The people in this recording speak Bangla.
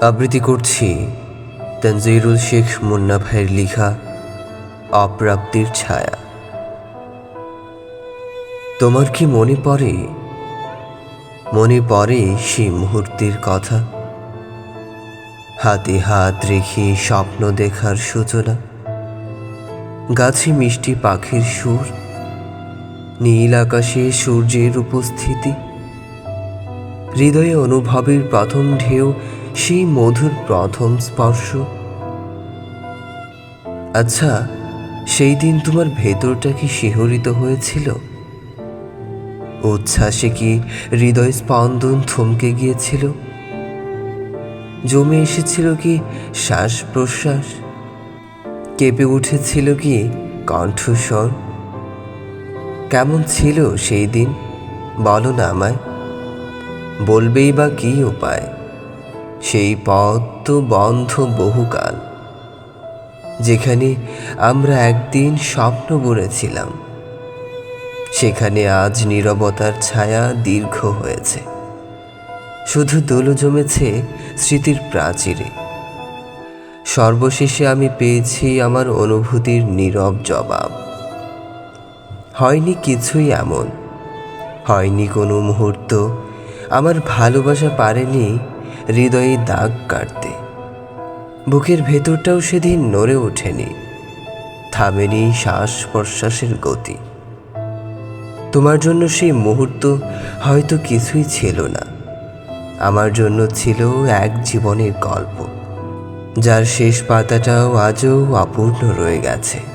আবৃত্তি করছি তানজিরুল শেখ মুন্না ভাইয়ের লিখা অপ্রাপ্তির ছায়া। তোমার কি মনে পড়ে? মনে পড়ে সেই মুহূর্তের কথা? হাতে হাত রেখে স্বপ্ন দেখার সূচনা? গাছে মিষ্টি পাখির সুর? নীল আকাশে সূর্যের উপস্থিতি? হৃদয়ে অনুভবের প্রথম ঢেউ সেই মধুর প্রথম স্পর্শ। আচ্ছা সেই দিন তোমার ভেতরটা কি শিহরিত হয়েছিল? উচ্ছ্বাসে কি হৃদয় স্পন্দন থমকে গিয়েছিল? জমে এসেছিল কি শ্বাস প্রশ্বাস কেঁপে উঠেছিল কি কণ্ঠস্বর? কেমন ছিল সেই দিন? বলো না আমায়। বলবেই বা কী উপায়? সেই পথ তো বন্ধ বহুকাল যেখানে আমরা একদিন স্বপ্ন বুনেছিলাম। সেখানে আজ নীরবতার ছায়া দীর্ঘ হয়েছে। শুধু দোলো জমেছে স্মৃতির প্রাচীরে। সর্বশেষে আমি পেয়েছি আমার অনুভূতির নীরব জবাব। হয়নি কিছুই এমন। হয়নি কোনো মুহূর্ত। আমার ভালোবাসা পারেনি হৃদয়ে দাগ কাটতে। বুকের ভেতরটাও সেদিন নড়ে ওঠেনি। থামেনি শ্বাস প্রশ্বাসের গতি। তোমার জন্য সেই মুহূর্ত হয়তো কিছুই ছিল না। আমার জন্য ছিল এক জীবনের গল্প, যার শেষ পাতাটাও আজও অপূর্ণ রয়ে গেছে।